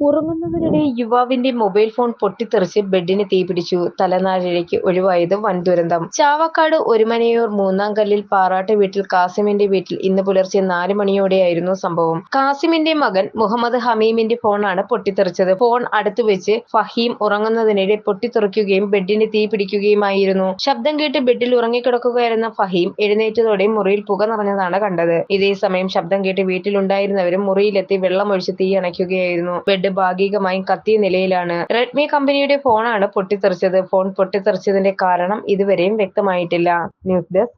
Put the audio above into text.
ഉറങ്ങുന്നതിനിടെ യുവാവിന്റെ mobile phone പൊട്ടിത്തെറിച്ച് ബെഡിന് തീപിടിച്ചു തലനാരിഴയ്ക്ക് ഒഴിവായത് വൻ ദുരന്തം ചാവക്കാട് ഒരുമനയൂർ മൂന്നാം മൂന്നാംകല്ലിൽ പാറാട്ട് വീട്ടിൽ കാസിമിന്റെ വീട്ടിൽ ഇന്ന് പുലർച്ചെ നാല് മണിയോടെയായിരുന്നു സംഭവം. കാസിമിന്റെ മകൻ മുഹമ്മദ് ഹമീമിന്റെ ഫോണാണ് പൊട്ടിത്തെറിച്ചത്. ഫോൺ അടുത്തു വെച്ച് ഫഹീം ഉറങ്ങുന്നതിനിടെ പൊട്ടിത്തെറിക്കുകയും ബെഡിന് തീ പിടിക്കുകയുമായിരുന്നു. ശബ്ദം കേട്ട് ബെഡിൽ ഉറങ്ങിക്കിടക്കുകയായിരുന്ന ഫഹീം എഴുന്നേറ്റതോടെ മുറിയിൽ പുക നിറഞ്ഞതാണ് കണ്ടത്. ഇതേ സമയം ശബ്ദം കേട്ട് വീട്ടിലുണ്ടായിരുന്നവരും മുറിയിലെത്തി വെള്ളമൊഴിച്ച് തീ അണയ്ക്കുകയായിരുന്നു. ബെഡ് ഭാഗികമായും കത്തിയ നിലയിലാണ്. റെഡ്മി കമ്പനിയുടെ ഫോണാണ് പൊട്ടിത്തെറിച്ചത്. ഫോൺ പൊട്ടിത്തെറിച്ചതിന്റെ കാരണം ഇതുവരെയും വ്യക്തമായിട്ടില്ല. News desk